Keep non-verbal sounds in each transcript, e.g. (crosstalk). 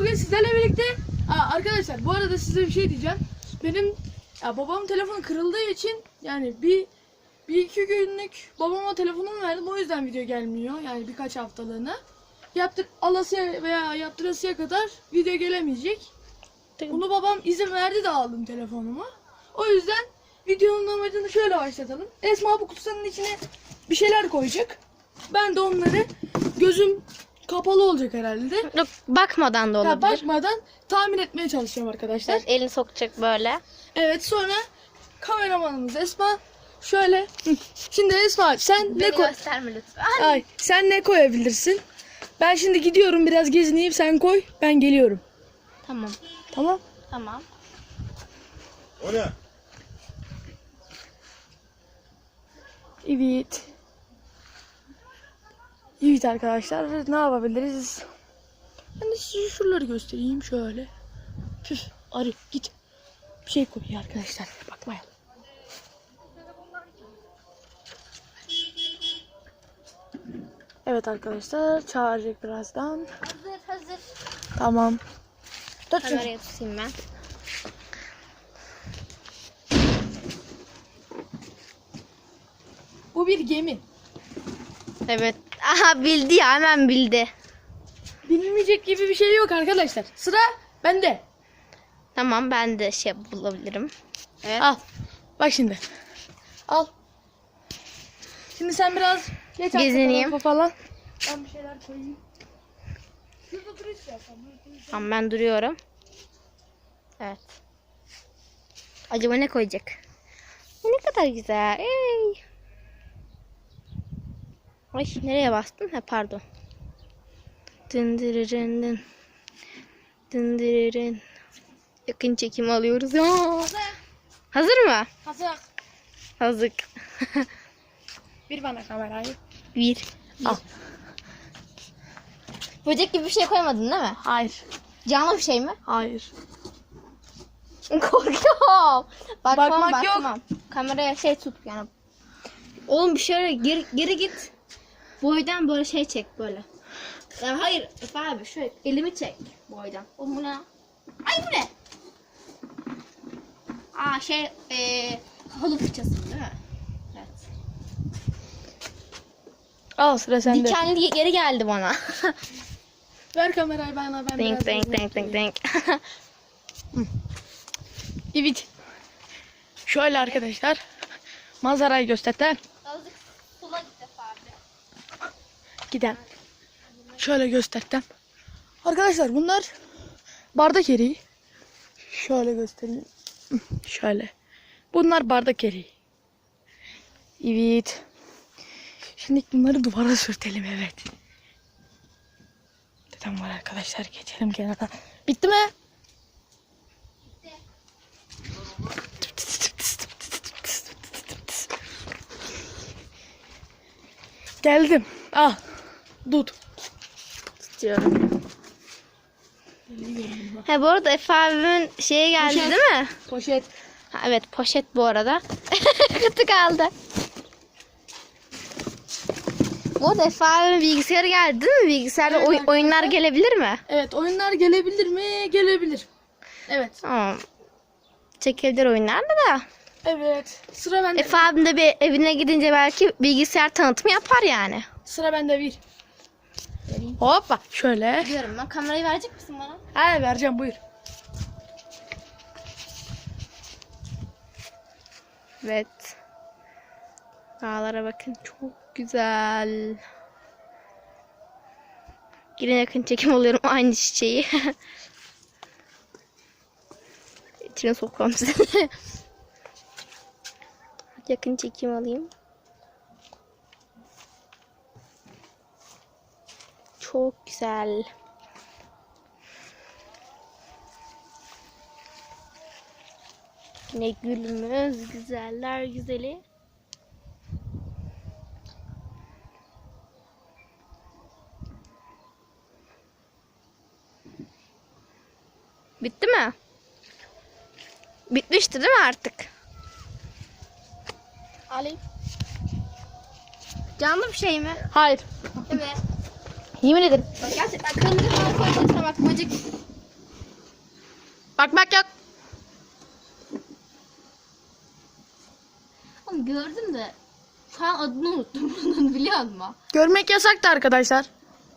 bugün sizlerle birlikte Aa, arkadaşlar bu arada size bir şey diyeceğim. Benim ya babamın telefonu kırıldığı için yani bir bir iki günlük babama telefonumu verdim o yüzden video gelmiyor yani birkaç haftalığına. Yaptır alasıya veya yaptırasıya kadar video gelemeyecek. Bunu babam izin verdi de aldım telefonumu. O yüzden videonun amacını şöyle başlatalım. Esma bu kutusunun içine bir şeyler koyacak. Ben de onları gözüm kapalı olacak herhalde. Yok bakmadan da Ya olabilir. bakmadan tahmin etmeye çalışacağım arkadaşlar. Evet, elini sokacak böyle. Evet sonra kameramanımız Esma şöyle. Şimdi Esma sen ne Beni koy? gösterme lütfen. Ay sen ne koyabilirsin? Ben şimdi gidiyorum biraz gezineyim sen koy ben geliyorum. Tamam. Tamam? Tamam. O ne? Evet. Evet arkadaşlar ne yapabiliriz? Ben de size şuraları göstereyim şöyle. Püf arı git. Bir şey koy ya arkadaşlar bakmayalım. Evet arkadaşlar çağıracak birazdan. Hazır hazır. Tamam. Tut şunu. Kameraya tutayım ben. Bu bir gemi. Evet. Aha bildi ya hemen bildi. Bilinmeyecek gibi bir şey yok arkadaşlar. Sıra bende. Tamam ben de şey bulabilirim. Evet. Al. Bak şimdi. Al. Şimdi sen biraz geç Gezineyim. falan. Ben bir şeyler koyayım. Şurada dur istersen. Tamam ben duruyorum. Evet. Acaba ne koyacak? Ne kadar güzel. Ey. Ay nereye bastım? Ha pardon. Dındırırın dın. Dındırırın. Yakın çekim alıyoruz. Ya. Hazır mı? Hazır. Hazır. (laughs) Bir bana kamerayı. Bir. Al. Böcek gibi bir şey koymadın değil mi? Hayır. Canlı bir şey mi? Hayır. (laughs) Korkuyorum. Bakmam, Bakmak yok. bakmam. Kameraya şey tut yani. Oğlum bir şöyle geri, geri git. Boydan böyle şey çek böyle. Ya hayır Efe abi şöyle elimi çek boydan. Oğlum bu ne? Ay bu ne? Aa şey eee halı fıçası değil mi? Evet. Al sıra sende. Dikenli geri geldi bana. (laughs) Ver kamerayı bana ben denk denk denk denk denk. Evet. Şöyle arkadaşlar. Manzarayı gösterten. Azıcık sola git Efe abi. Giden. Şöyle göstertem. Arkadaşlar bunlar bardak eriği. Şöyle göstereyim. Şöyle. Bunlar bardak eriği. Evet. Şimdi bunları duvara sürtelim evet. Dedem var arkadaşlar geçelim kenara. Bitti mi? Geldim. Al. Tut. Tutuyorum. He bu arada Efe abimin şeye geldi Poşet. değil mi? Poşet. Ha, evet poşet bu arada. (laughs) Kutu kaldı. Bu arada Efe abimin bilgisayarı geldi değil mi? Bilgisayarda Evet oy- arkadaşlar. oyunlar gelebilir mi? Evet oyunlar gelebilir mi? Gelebilir. Evet. Tamam. Çekebilir oyunlar da da. Evet. Sıra bende. Efe abim de bir evine gidince belki bilgisayar tanıtımı yapar yani. Sıra bende bir. Hoppa. Şöyle. Diyorum ben kamerayı verecek misin bana? Ha vereceğim buyur. Evet. Dağlara bakın çok güzel. Yine yakın çekim alıyorum (laughs) aynı çiçeği. İçine sokmam size. (laughs) yakın çekim alayım. Çok güzel. Yine gülümüz güzeller güzeli. Bitti mi? Bitmişti değil mi artık? Alayım. Canlı bir şey mi? Hayır. Evet. Yemin ederim. Bak gerçekten kırmızı falan koyduysa bak böcek Bakmak yok. Oğlum gördüm de şu an adını unuttum (laughs) bunun biliyor musun? Görmek yasaktı arkadaşlar.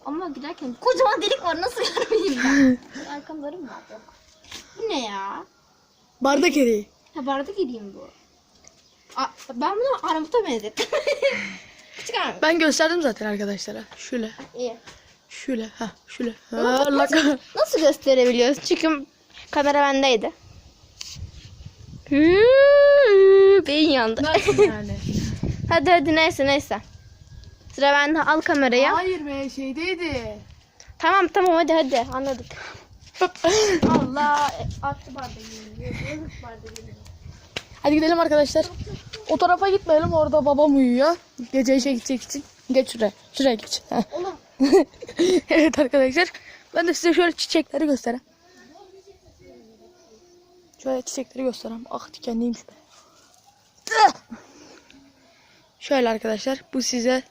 Ama giderken kocaman delik var nasıl görmeyeyim ben? (laughs) Arkamlarım var yok. Bu ne ya? Bardak eriği. Ha bardak gideyim bu. Aa, ben bunu armuta benzettim. (laughs) Küçük armut. Ben gösterdim zaten arkadaşlara. Şöyle. İyi. Şöyle. Ha, şöyle. Ha, kah- Nasıl gösterebiliyoruz? Çünkü kamera bendeydi. Beyin yandı. Nasıl yani? (laughs) hadi hadi neyse neyse. Sıra bende al kamerayı. Hayır be şeydeydi. Tamam tamam hadi hadi anladık. (laughs) Allah e, attı bardağı. Hadi gidelim arkadaşlar. O tarafa gitmeyelim orada babam uyuyor. Gece işe gidecek için. Geç şuraya. Şuraya geç. Oğlum (laughs) evet arkadaşlar. Ben de size şöyle çiçekleri göstereyim. Şöyle çiçekleri göstereyim. Ah dikenliymiş be. Şöyle arkadaşlar. Bu size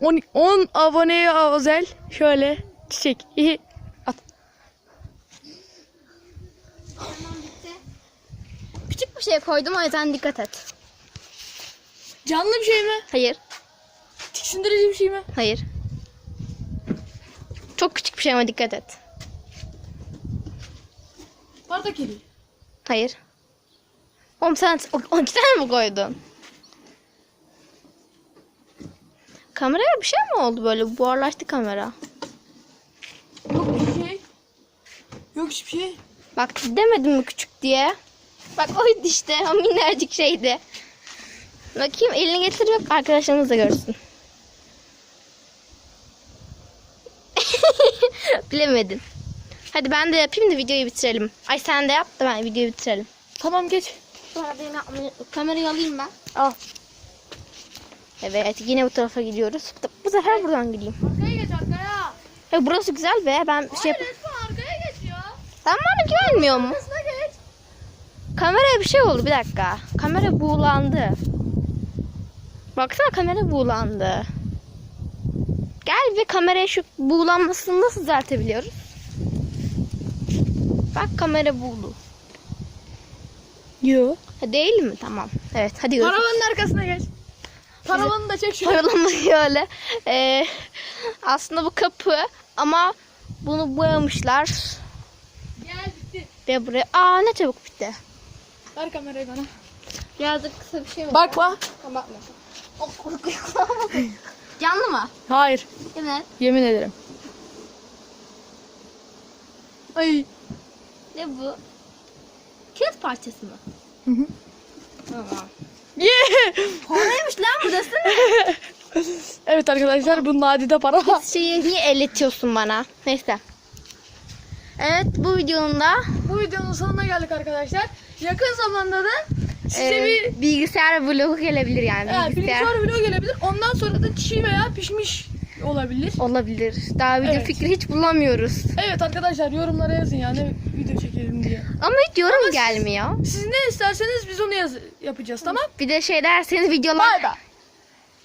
10, 10 aboneye özel şöyle çiçek. At. Bir şey koydum o yüzden dikkat et. Canlı bir şey mi? Hayır. Tiksindirici bir şey mi? Hayır. Çok küçük bir şey ama dikkat et. Bardak eriği. Hayır. Oğlum sen o, o iki tane mi koydun? Kameraya bir şey mi oldu böyle? Buharlaştı kamera. Yok bir şey. Yok hiçbir şey. Bak demedim mi küçük diye? Bak oydu işte. O minnacık şeydi. Bakayım elini getir bak arkadaşlarımız da görsün. (laughs) Bilemedin. Hadi ben de yapayım da videoyu bitirelim. Ay sen de yap da ben videoyu bitirelim. Tamam geç. Kamerayı alayım ben. Al. Evet yine bu tarafa gidiyoruz. Bu- sefer buradan gideyim. Arkaya geç arkaya. Ya burası güzel be. Ben şey yap- resmen arkaya geç ya. Sen bana güvenmiyor mu? Kameraya bir şey oldu bir dakika. Kamera buğulandı. Baksana kamera buğulandı. Gel ve kameraya şu buğulanmasını nasıl düzeltebiliyoruz? Bak kamera buğulu. Yok. Ha, değil mi? Tamam. Evet hadi görüşürüz. Paravanın arkasına geç. Paravanı da çek (laughs) şöyle. Paralamız öyle. Ee, aslında bu kapı ama bunu boyamışlar. Gel bitti. Ve buraya... Aa ne çabuk bitti. Ver kamerayı bana. Birazcık kısa bir şey var. Bak bak. Bakma. Oh. (laughs) Canlı mı? Hayır. Evet. Yemin ederim. Ay. Ne bu? Kağıt parçası mı? Hı hı. Tamam. Yeah. Paraymış lan bu desene. (laughs) evet arkadaşlar bu nadide para. Şeyi niye elletiyorsun bana? Neyse. Evet bu videonun da bu videonun sonuna geldik arkadaşlar. Yakın zamanda da size e, bir bilgisayar vlogu gelebilir yani. evet, bilgisayar bilgisayar video gelebilir. Ondan sonra da çiğ veya pişmiş olabilir. olabilir. Daha video Evet. fikri hiç bulamıyoruz. Evet arkadaşlar yorumlara yazın yani video çekelim diye. Ama hiç yorum gelmiyor. Siz ne isterseniz biz onu yaz yapacağız tamam? Bir de şey derseniz videolar Bay bay.